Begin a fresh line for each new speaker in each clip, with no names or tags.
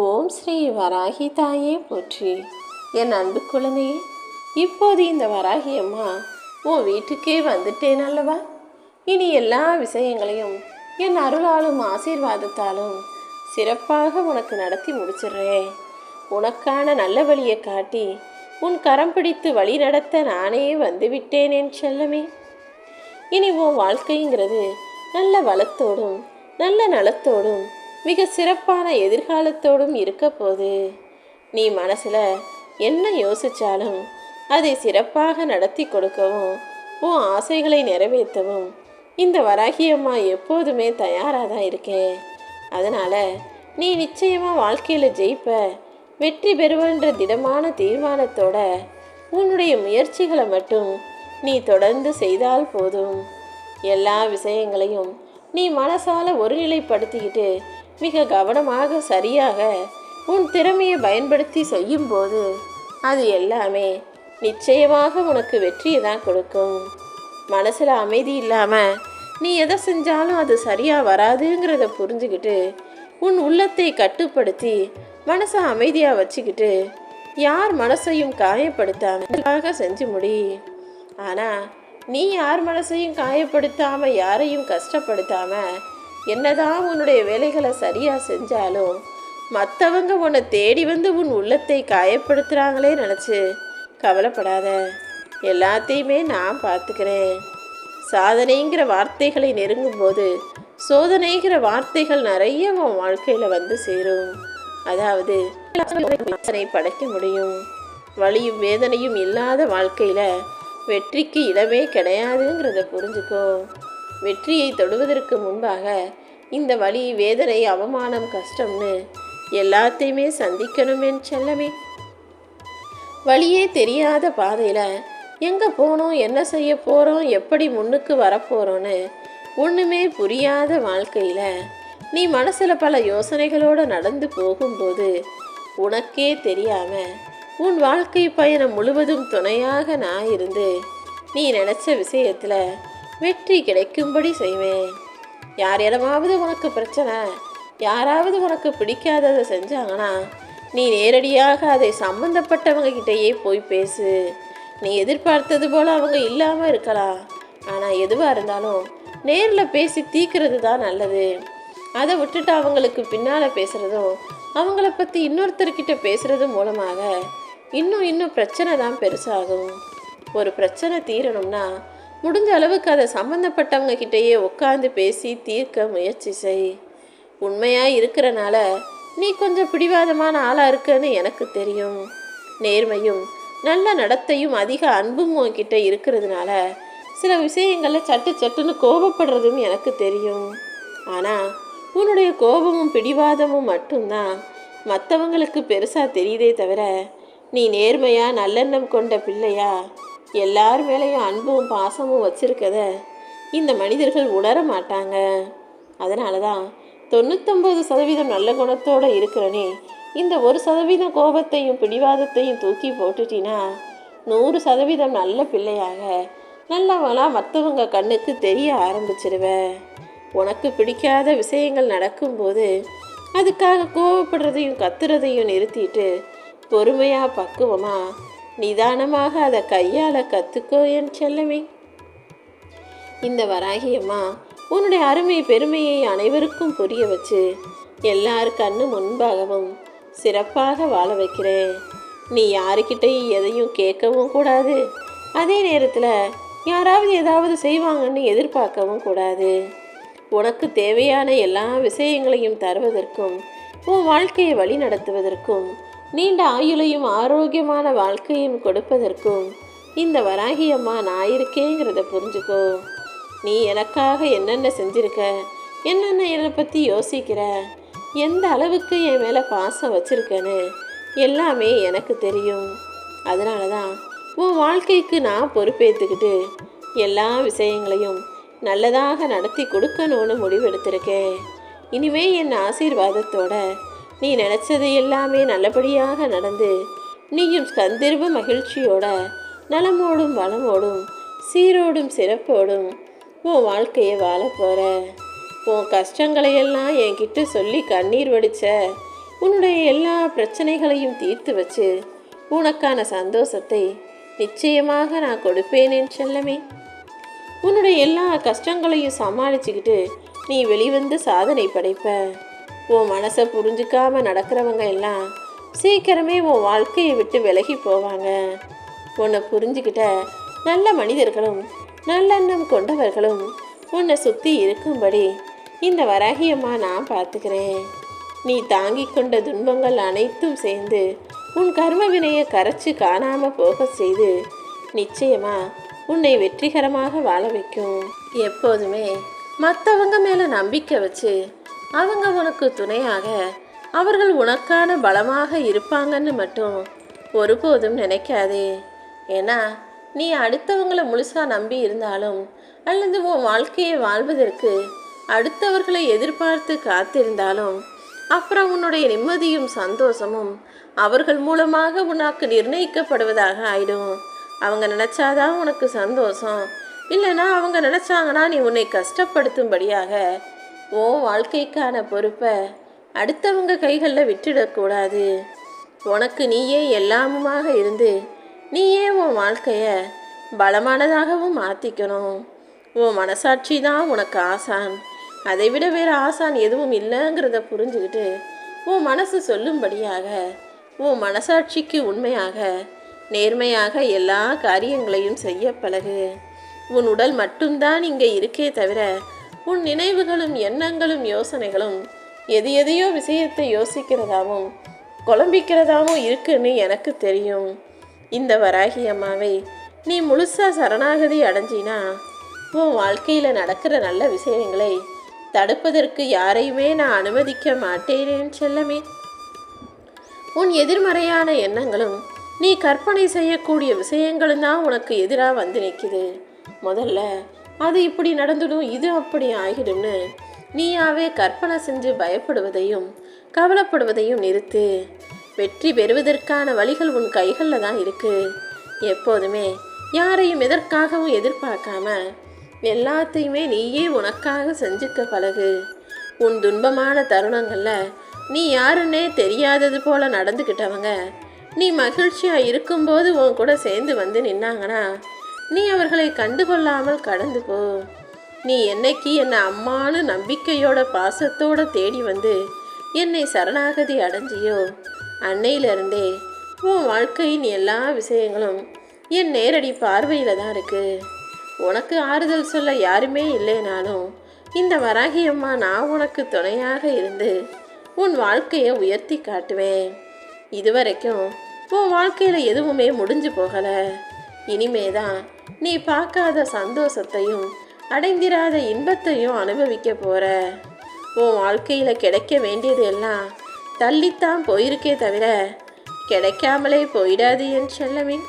ஓம் ஸ்ரீ வராகி தாயே போற்றி. என் அன்பு குழந்தையே இப்போது இந்த வராகி அம்மா உன் வீட்டுக்கே வந்துட்டேன் அல்லவா? இனி எல்லா விஷயங்களையும் என் அருளாலும் ஆசீர்வாதத்தாலும் சிறப்பாக உனக்கு நடத்தி முடிச்சிடுறேன். உனக்கான நல்ல வழியை காட்டி உன் கரம் பிடித்து வழி நடத்த நானே வந்துவிட்டேன் என் செல்லமே. இனி உன் வாழ்க்கைங்கிறது நல்ல வளத்தோடும் நல்ல நலத்தோடும் மிக சிறப்பான எதிர்காலத்தோடும் இருக்க நீ மனசில் என்ன யோசித்தாலும் அதை சிறப்பாக நடத்தி கொடுக்கவும் உன் ஆசைகளை நிறைவேற்றவும் இந்த வராகியம்மா எப்போதுமே தயாராக தான் இருக்கேன் அதனால் நீ நிச்சயமாக வாழ்க்கையில் ஜெயிப்ப வெற்றி பெறுவன்ற திடமான தீர்மானத்தோட உன்னுடைய முயற்சிகளை மட்டும் நீ தொடர்ந்து செய்தால் போதும். எல்லா விஷயங்களையும் நீ மனசால ஒருநிலைப்படுத்திக்கிட்டு மிக கவனமாக சரியாக உன் திறமையை பயன்படுத்தி செய்யும்போது அது எல்லாமே நிச்சயமாக உனக்கு வெற்றியை தான் கொடுக்கும். மனசில் அமைதி இல்லாமல் நீ எதை செஞ்சாலும் அது சரியாக வராதுங்கிறத புரிஞ்சுக்கிட்டு உன் உள்ளத்தை கட்டுப்படுத்தி மனசை அமைதியாக வச்சுக்கிட்டு யார் மனசையும் காயப்படுத்தாமலாக செஞ்சு முடி. ஆனால் நீ யார் மனசையும் காயப்படுத்தாமல் யாரையும் கஷ்டப்படுத்தாமல் என்னதான் உன்னுடைய வேலைகளை சரியாக செஞ்சாலும் மற்றவங்க உன்னை தேடி வந்து உன் உள்ளத்தை காயப்படுத்துகிறாங்களே நினச்சி கவலைப்படாத. எல்லாத்தையுமே நான் பார்த்துக்கிறேன். சாதனைங்கிற வார்த்தைகளை நெருங்கும்போது சோதனைங்கிற வார்த்தைகள் நிறைய உன் வாழ்க்கையில் வந்து சேரும். அதாவது படைக்க முடியும். வலியும் வேதனையும் இல்லாத வாழ்க்கையில் வெற்றிக்கு இடமே கிடையாதுங்கிறத புரிஞ்சுக்கோ. வெற்றியை தொடுவதற்கு முன்பாக இந்த வழி வேதனை அவமானம் கஷ்டம்னு எல்லாத்தையுமே சந்திக்கணுமே செல்லமே. வழியே தெரியாத பாதையில் எங்கே போகணும் என்ன செய்ய போகிறோம் எப்படி முன்னுக்கு வரப்போகிறோன்னு ஒன்றுமே புரியாத வாழ்க்கையில் நீ மனசில் பல யோசனைகளோடு நடந்து போகும்போது உனக்கே தெரியாமல் உன் வாழ்க்கை பயணம் முழுவதும் துணையாக நான் இருந்து நீ நினச்ச விஷயத்தில் வெற்றி கிடைக்கும்படி செய்வேன். யார் இடமாவது உனக்கு பிரச்சனை யாராவது உனக்கு பிடிக்காததை செஞ்சாங்கன்னா நீ நேரடியாக அதை சம்மந்தப்பட்டவங்க கிட்டேயே போய் பேசு. நீ எதிர்பார்த்தது போல் அவங்க இல்லாமல் இருக்கலாம். ஆனால் எதுவாக இருந்தாலும் நேரில் பேசி தீக்கிறது தான் நல்லது. அதை விட்டுட்டு அவங்களுக்கு பின்னால் பேசுகிறதும் அவங்கள பற்றி இன்னொருத்தர்கிட்ட பேசுகிறது மூலமாக இன்னும் இன்னும் பிரச்சனை தான் பெருசாகும். ஒரு பிரச்சனை தீரணும்னா முடிஞ்ச அளவுக்கு அதை சம்மந்தப்பட்டவங்க கிட்டேயே உட்காந்து பேசி தீர்க்க முயற்சி செய். உண்மையாக இருக்கிறனால நீ கொஞ்சம் பிடிவாதமான ஆளாக இருக்குன்னு எனக்கு தெரியும். நேர்மையும் நல்ல நடத்தையும் அதிக அன்பும் உன்கிட்ட இருக்கிறதுனால சில விஷயங்களில் சட்டு சட்டுன்னு கோபப்படுறதும் எனக்கு தெரியும். ஆனால் உன்னுடைய கோபமும் பிடிவாதமும் மட்டும்தான் மற்றவங்களுக்கு பெருசாக தெரியுதே தவிர நீ நேர்மையாக நல்லெண்ணம் கொண்ட பிள்ளையா எல்லார் மேலேயும் அன்பும் பாசமும் வச்சிருக்கத இந்த மனிதர்கள் உணர மாட்டாங்க. அதனால தான் தொண்ணூத்தொம்பது சதவீதம் நல்ல குணத்தோடு இருக்கிறனே இந்த ஒரு சதவீதம் கோபத்தையும் பிடிவாதத்தையும் தூக்கி போட்டுட்டினா நூறு சதவீதம் நல்ல பிள்ளையாக நல்லவளாக மற்றவங்க கண்ணுக்கு தெரிய ஆரம்பிச்சிருவேன் உனக்கு பிடிக்காத விஷயங்கள் நடக்கும்போது அதுக்காக கோவப்படுறதையும் கத்துறதையும் நிறுத்திட்டு பொறுமையாக பக்குவமாக நிதானமாக அதை கையாள கற்றுக்கோ என் செல்லமே. இந்த வராகியம்மா உன்னுடைய அருமை பெருமையை அனைவருக்கும் புரிய வச்சு எல்லார் கண்ணு முன்பாகவும் சிறப்பாக வாழ வைக்கிறேன் நீ யாருக்கிட்டையும் எதையும் கேட்கவும் கூடாது. அதே நேரத்தில் யாராவது ஏதாவது செய்வாங்கன்னு எதிர்பார்க்கவும் கூடாது. உனக்கு தேவையான எல்லா விஷயங்களையும் தருவதற்கும் உன் வாழ்க்கையை வழி நடத்துவதற்கும் நீண்ட ஆயுளையும் ஆரோக்கியமான வாழ்க்கையும் கொடுப்பதற்கும் இந்த வராகியம்மா நான் இருக்கேங்கிறத புரிஞ்சுக்கோ. நீ எனக்காக என்னென்ன செஞ்சிருக்க? என்னென்ன என்னை பற்றி யோசிக்கிற? எந்த அளவுக்கு என் மேலே பாசம் வச்சுருக்கேன்னு எல்லாமே எனக்கு தெரியும். அதனால தான் உன் வாழ்க்கைக்கு நான் பொறுப்பேற்றுக்கிட்டு எல்லா விஷயங்களையும் நல்லதாக நடத்தி கொடுக்கணும்னு முடிவெடுத்திருக்கேன். இனிமே என் ஆசீர்வாதத்தோட நீ நினச்சது எல்லாமே நல்லபடியாக நடந்து நீயும் கந்திர்வ மகிழ்ச்சியோட நலமோடும் வளமோடும் சீரோடும் சிறப்போடும் உன் வாழ்க்கையை வாழ போகிற உன் கஷ்டங்களையெல்லாம் என்கிட்ட சொல்லி கண்ணீர் வடிச்ச உன்னுடைய எல்லா பிரச்சனைகளையும் தீர்த்து வச்சு உனக்கான சந்தோஷத்தை நிச்சயமாக நான் கொடுப்பேனேன் செல்லமே. உன்னுடைய எல்லா கஷ்டங்களையும் சமாளிச்சுக்கிட்டு நீ வெளிவந்து சாதனை படைப்ப. உன் மனசை புரிஞ்சுக்காமல் நடக்கிறவங்க எல்லாம் சீக்கிரமே உன் வாழ்க்கையை விட்டு விலகி போவாங்க. உன்னை புரிஞ்சுக்கிட்ட நல்ல மனிதர்களும் நல்லெண்ணம் கொண்டவர்களும் உன்னை சுற்றி இருக்கும்படி இந்த வராகியம்மா நான் பார்த்துக்கிறேன். நீ தாங்கிக் கொண்ட துன்பங்கள் அனைத்தும் சேர்ந்து உன் கர்ம வினையை கரைச்சு காணாமல் போக செய்து நிச்சயமா உன்னை வெற்றிகரமாக வாழ வைக்கும். எப்போதுமே மற்றவங்க மேலே நம்பிக்கை வச்சு அவங்க உனக்கு துணையாக அவர்கள் உனக்கான பலமாக இருப்பாங்கன்னு மட்டும் ஒருபோதும் நினைக்காதே. ஏன்னா நீ அடுத்தவங்களை முழுசாக நம்பி இருந்தாலும் அல்லது உன் வாழ்க்கையை வாழ்வதற்கு அடுத்தவர்களை எதிர்பார்த்து காத்திருந்தாலும் அப்புறம் உன்னுடைய நிம்மதியும் சந்தோஷமும் அவர்கள் மூலமாக உனக்கு நிர்ணயிக்கப்படுவதாக ஆயிடும். அவங்க நினச்சாதான் உனக்கு சந்தோஷம். இல்லைன்னா அவங்க நினச்சாங்கன்னா நீ உன்னை கஷ்டப்படுத்தும்படியாக ஓ வாழ்க்கைக்கான பொறுப்பை அடுத்தவங்க கைகளில் விட்டுடக்கூடாது. உனக்கு நீயே எல்லாமுமாக இருந்து நீயே உன் வாழ்க்கையை பலமானதாகவும் மாற்றிக்கணும் உன் மனசாட்சி தான் உனக்கு ஆசான். அதை விட வேறு ஆசான் எதுவும் இல்லைங்கிறத புரிஞ்சுக்கிட்டு உன் மனசு சொல்லும்படியாக உன் மனசாட்சிக்கு உண்மையாக நேர்மையாக எல்லா காரியங்களையும் செய்ய பழகு. உன் உடல் மட்டும்தான் இங்கே இருக்கே தவிர உன் நினைவுகளும் எண்ணங்களும் யோசனைகளும் எது எதையோ விஷயத்தை யோசிக்கிறதாவும் குழம்பிக்கிறதாவும் இருக்குன்னு எனக்கு தெரியும். இந்த வராகி அம்மாவை நீ முழுசாக சரணாகதி அடைஞ்சினா உன் வாழ்க்கையில் நடக்கிற நல்ல விஷயங்களை தடுப்பதற்கு யாரையுமே நான் அனுமதிக்க மாட்டேனேன் செல்லமே. உன் எதிர்மறையான எண்ணங்களும் நீ கற்பனை செய்யக்கூடிய விஷயங்களும் தான் உனக்கு எதிராக வந்து நிற்கிது முதல்ல அது இப்படி நடந்துடும் இது அப்படி ஆகிடும்னு நீயாவே கற்பனை செஞ்சு பயப்படுவதையும் கவலைப்படுவதையும் நிறுத்து. வெற்றி பெறுவதற்கான வழிகள் உன் கைகளில் தான் இருக்குது எப்போதுமே யாரையும் எதற்காகவும் எதிர்பார்க்காம எல்லாத்தையுமே நீயே உனக்காக செஞ்சுக்க பழகு. உன் துன்பமான தருணங்களில் நீ யாருன்னே தெரியாதது போல நடந்துக்கிட்டவங்க நீ மகிழ்ச்சியாக இருக்கும்போது உன் கூட சேர்ந்து வந்து நின்னாங்கன்னா நீ அவர்களை கண்டுகொள்ளாமல் கடந்து போ. நீ என்னைக்கு என்னை அம்மானு நம்பிக்கையோட பாசத்தோட தேடி வந்து என்னை சரணாகதி அடைஞ்சியோ? அன்னையிலிருந்தே உன் வாழ்க்கையின் எல்லா விஷயங்களும் என் நேரடி பார்வையில் தான் இருக்கு. உனக்கு ஆறுதல் சொல்ல யாருமே இல்லைனாலும் இந்த வராகி அம்மா நான் உனக்கு துணையாக இருந்து உன் வாழ்க்கையை உயர்த்தி காட்டுவேன். இதுவரைக்கும் உன் வாழ்க்கையில் எதுவுமே முடிஞ்சு போகலை. இனிமே தான் நீ பார்க்காத சந்தோஷத்தையும் அடைந்திராத இன்பத்தையும் அனுபவிக்க போற. உன் வாழ்க்கையில் கிடைக்க வேண்டியது எல்லாம் தள்ளித்தான் போயிருக்கே தவிர கிடைக்காமலே போயிடாது என் செல்லமின்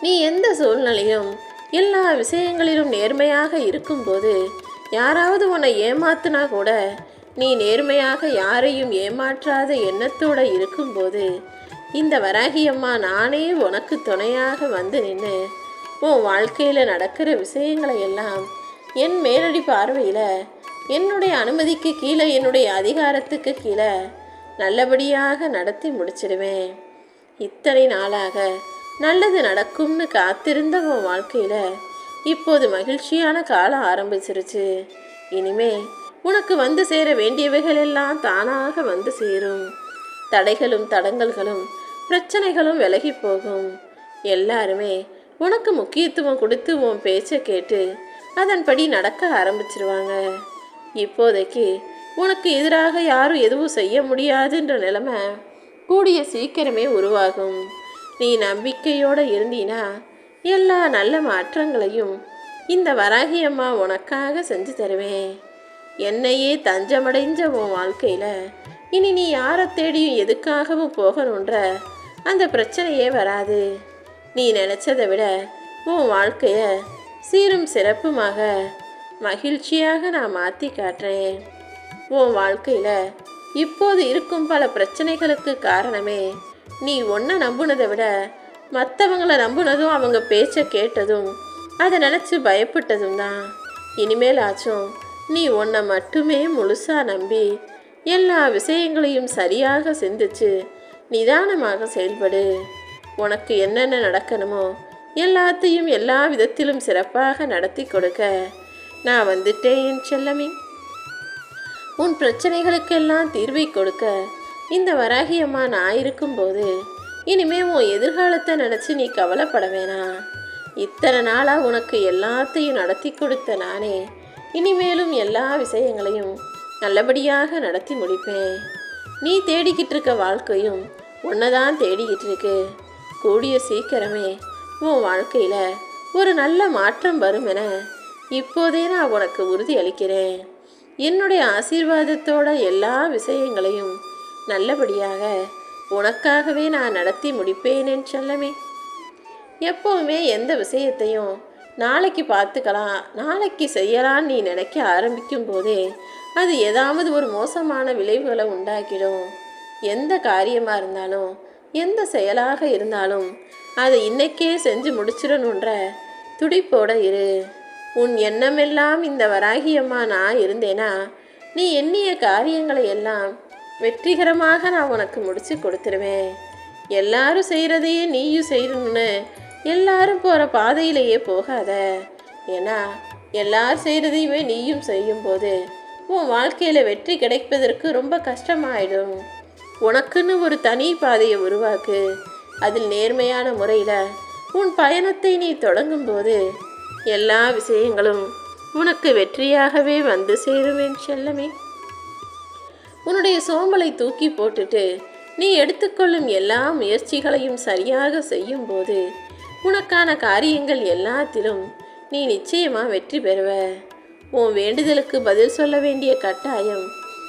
நீ எந்த சூழ்நிலையும் எல்லா விஷயங்களிலும் நேர்மையாக இருக்கும்போது யாராவது உன்னை ஏமாத்துனா கூட நீ நேர்மையாக யாரையும் ஏமாற்றாத எண்ணத்தோடு இருக்கும்போது இந்த வராகியம்மா நானே உனக்கு துணையாக வந்து நின்று உன் வாழ்க்கையில் நடக்கிற விஷயங்களை எல்லாம் என் மேலடி பார்வையில் என்னுடைய அனுமதிக்கு கீழே என்னுடைய அதிகாரத்துக்கு கீழே நல்லபடியாக நடத்தி முடிச்சிடுவேன். இத்தனை நாளாக நல்லது நடக்கும்னு காத்திருந்த உன் வாழ்க்கையில் இப்போது மகிழ்ச்சியான காலம் ஆரம்பிச்சிருச்சு. இனிமே உனக்கு வந்து சேர வேண்டியவைகள் எல்லாம் தானாக வந்து சேரும். தடைகளும் தடங்கல்களும் பிரச்சனைகளும் விலகி போகும். எல்லாருமே உனக்கு முக்கியத்துவம் கொடுத்து உன் பேச்சை கேட்டு அதன்படி நடக்க ஆரம்பிச்சிருவாங்க. இப்போதைக்கு உனக்கு எதிராக யாரும் எதுவும் செய்ய முடியாதுன்ற நிலைமை கூடிய சீக்கிரமே உருவாகும். நீ நம்பிக்கையோடு இருந்தீனா எல்லா நல்ல மாற்றங்களையும் இந்த வராகி அம்மா உனக்காக செஞ்சு தருவேன். என்னையே தஞ்சமடைஞ்ச உன் வாழ்க்கையில் இனி நீ யாரை தேடியும் எதுக்காகவும் போகணுன்ற அந்த பிரச்சனையே வராது. நீ நினச்சதை விட உன் வாழ்க்கைய சீரும் சிறப்புமாக மகிழ்ச்சியாக நான் மாற்றி காட்டுறேன். உன் வாழ்க்கையில் இப்போது இருக்கும் பல பிரச்சனைகளுக்கு காரணமே நீ ஒன்றை நம்புனதை விட மற்றவங்களை நம்புனதும் அவங்க பேச்சை கேட்டதும் அதை நினச்சி பயப்பட்டதும் தான் இனிமேல் ஆச்சும் நீ உன்னை மட்டுமே முழுசாக நம்பி எல்லா விஷயங்களையும் சரியாக சிந்திச்சு நிதானமாக செயல்படு. உனக்கு என்னென்ன நடக்கணுமோ எல்லாத்தையும் எல்லா விதத்திலும் சிறப்பாக நடத்தி கொடுக்க நான் வந்துட்டேன் என் செல்லமே. உன் பிரச்சனைகளுக்கெல்லாம் தீர்வை கொடுக்க இந்த வராகியம்மா நான் இருக்கும்போது இனிமே உன் எதிர்காலத்தை நினச்சி நீ கவலைப்பட வேணாம் இத்தனை நாளாக உனக்கு எல்லாத்தையும் நடத்தி கொடுத்த நானே இனிமேலும் எல்லா விஷயங்களையும் நல்லபடியாக நடத்தி முடிப்பேன். நீ தேடிக்கிட்டு இருக்க வாழ்க்கையும் உன்னை தான் தேடிக்கிட்டு இருக்கு கூடிய சீக்கிரமே உன் வாழ்க்கையில் ஒரு நல்ல மாற்றம் வரும் என இப்போதே நான் உனக்கு உறுதி அளிக்கிறேன் என்னுடைய ஆசீர்வாதத்தோட எல்லா விஷயங்களையும் நல்லபடியாக உனக்காகவே நான் நடத்தி முடிப்பேன் என் செல்லமே. எப்போவுமே எந்த விஷயத்தையும் நாளைக்கு பார்த்துக்கலாம் நாளைக்கு செய்யலான்னு நீ நினைக்க ஆரம்பிக்கும் போதே அது ஏதாவது ஒரு மோசமான விளைவுகளை உண்டாக்கிடும். எந்த காரியமாக இருந்தாலும் எந்த செயலாக இருந்தாலும் அதை இன்னைக்கே செஞ்சு முடிச்சிடணுன்ற துடிப்போட இரு. உன் எண்ணமெல்லாம் இந்த வராகியம்மா நான் இருந்தேனா நீ எண்ணிய காரியங்களை எல்லாம் வெற்றிகரமாக நான் உனக்கு முடிச்சு கொடுத்துருவேன். எல்லாரும் செய்கிறதையே நீயும் செய்யணும்னு எல்லாரும் போகிற பாதையிலேயே போகாத. ஏன்னா எல்லாரும் செய்கிறதையுமே நீயும் செய்யும்போது உன் வாழ்க்கையில் வெற்றி கிடைப்பதற்கு ரொம்ப கஷ்டமாயிடும். உனக்குன்னு ஒரு தனி பாதையை உருவாக்கு. அதில் நேர்மையான முறையில் உன் பயணத்தை நீ தொடங்கும்போது எல்லா விஷயங்களும் உனக்கு வெற்றியாகவே வந்து சேருவேன் செல்லமே. உன்னுடைய சோம்பலை தூக்கி போட்டுட்டு நீ எடுத்துக்கொள்ளும் எல்லா முயற்சிகளையும் சரியாக செய்யும்போது உனக்கான காரியங்கள் எல்லாத்திலும் நீ நிச்சயமாக வெற்றி பெறுவ. உன் வேண்டுதலுக்கு பதில் சொல்ல வேண்டிய கட்டாயம்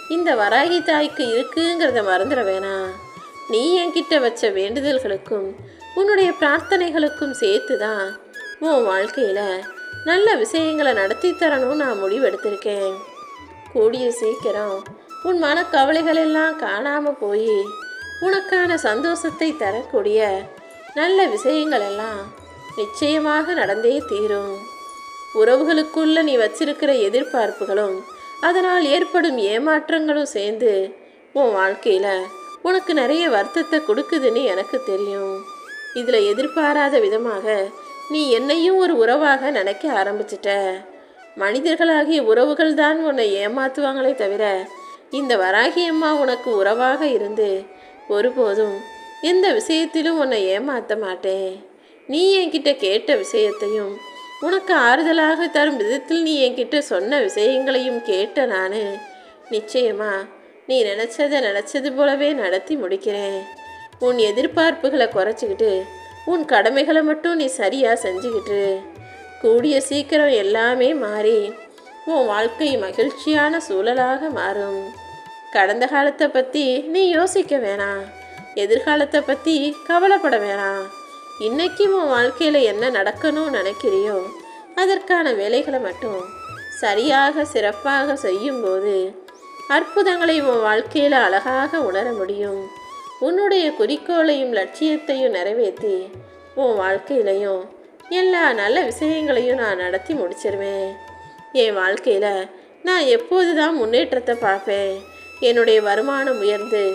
இந்த வராகி தாய்க்கு இருக்குங்கிறத மறந்துட வேணாம். நீ என்கிட்ட வச்ச வேண்டுதல்களுக்கும் உன்னுடைய பிரார்த்தனைகளுக்கும் சேர்த்து தான் உன் வாழ்க்கையில் நல்ல விஷயங்களை நடத்தி தரணும்னு நான் முடிவெடுத்திருக்கேன். கூடிய சீக்கிரம் உன் மனக்கவலைகள் எல்லாம் காணாமல் போய் உனக்கான சந்தோஷத்தை தரக்கூடிய நல்ல விஷயங்கள் எல்லாம் நிச்சயமாக நடந்தே தீரும். உறவுகளுக்குள்ள நீ வச்சிருக்கிற எதிர்பார்ப்புகளும் அதனால் ஏற்படும் ஏமாற்றங்களும் சேர்ந்து உன் வாழ்க்கையில் உனக்கு நிறைய வருத்தத்தை கொடுக்குதுன்னு எனக்கு தெரியும். இதில் எதிர்பாராத விதமாக நீ என்னையும் ஒரு உறவாக நினைக்க ஆரம்பிச்சிட்ட. மனிதர்களாகிய உறவுகள் தான் உன்னை ஏமாற்றுவாங்களே தவிர இந்த வராகி அம்மா உனக்கு உறவாக இருந்து ஒருபோதும் எந்த விஷயத்திலும் உன்னை ஏமாற்ற மாட்டேன் நீ என்கிட்ட கேட்ட விஷயத்தையும் உனக்கு ஆறுதலாக தரும் விதத்தில் நீ என்கிட்ட சொன்ன விஷயங்களையும் கேட்ட நான். நிச்சயமா நீ நினச்சதை நினச்சது போலவே நடத்தி முடிக்கிறேன். உன் எதிர்பார்ப்புகளை குறைச்சிக்கிட்டு உன் கடமைகளை மட்டும் நீ சரியாக செஞ்சுக்கிட்டு கூடிய சீக்கிரம் எல்லாமே மாறி உன் வாழ்க்கை மகிழ்ச்சியான சூழலாக மாறும். கடந்த காலத்தை பற்றி நீ யோசிக்க வேணாம். எதிர்காலத்தை பற்றி கவலைப்பட வேணாம். இன்றைக்கும் உன் வாழ்க்கையில் என்ன நடக்கணும்னு நினைக்கிறியோ அதற்கான வேலைகளை மட்டும் சரியாக சிறப்பாக செய்யும்போது அற்புதங்களை உன் வாழ்க்கையில் அழகாக உணர முடியும். உன்னுடைய குறிக்கோளையும் லட்சியத்தையும் நிறைவேற்றி உன் வாழ்க்கையிலையும் எல்லா நல்ல விஷயங்களையும் நான் நடத்தி முடிச்சிருவேன். என் வாழ்க்கையில் நான் எப்போது தான் முன்னேற்றத்தை பார்ப்பேன். என்னுடைய வருமானம் உயர்ந்து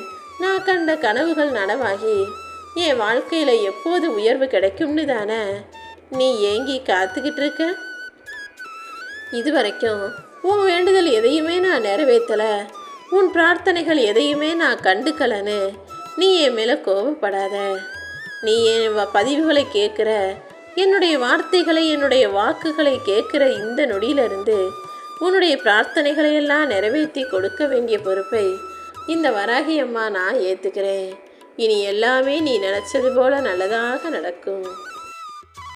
நான் கண்ட கனவுகள் நனவாகி என் வாழ்க்கையில் எப்போது உயர்வு கிடைக்கும்னு தானே? நீ ஏங்கி காத்துக்கிட்டு இருக்க? இது வரைக்கும் உன் வேண்டுதல் எதையுமே நான் நிறைவேற்றலை. உன் பிரார்த்தனைகள் எதையுமே நான் கண்டுக்கலன்னு நீ என் மேலே கோபப்படாத. நீ என் வ- பதிவுகளை கேட்குற என்னுடைய வார்த்தைகளை என்னுடைய வாக்குகளை கேட்குற இந்த நொடியிலிருந்து உன்னுடைய பிரார்த்தனைகளை எல்லாம் நிறைவேற்றி கொடுக்க வேண்டிய பொறுப்பை இந்த வராகி அம்மா நான் ஏற்றுக்கிறேன் இனி எல்லாமே நீ நினச்சது போல நல்லதாக நடக்கும்.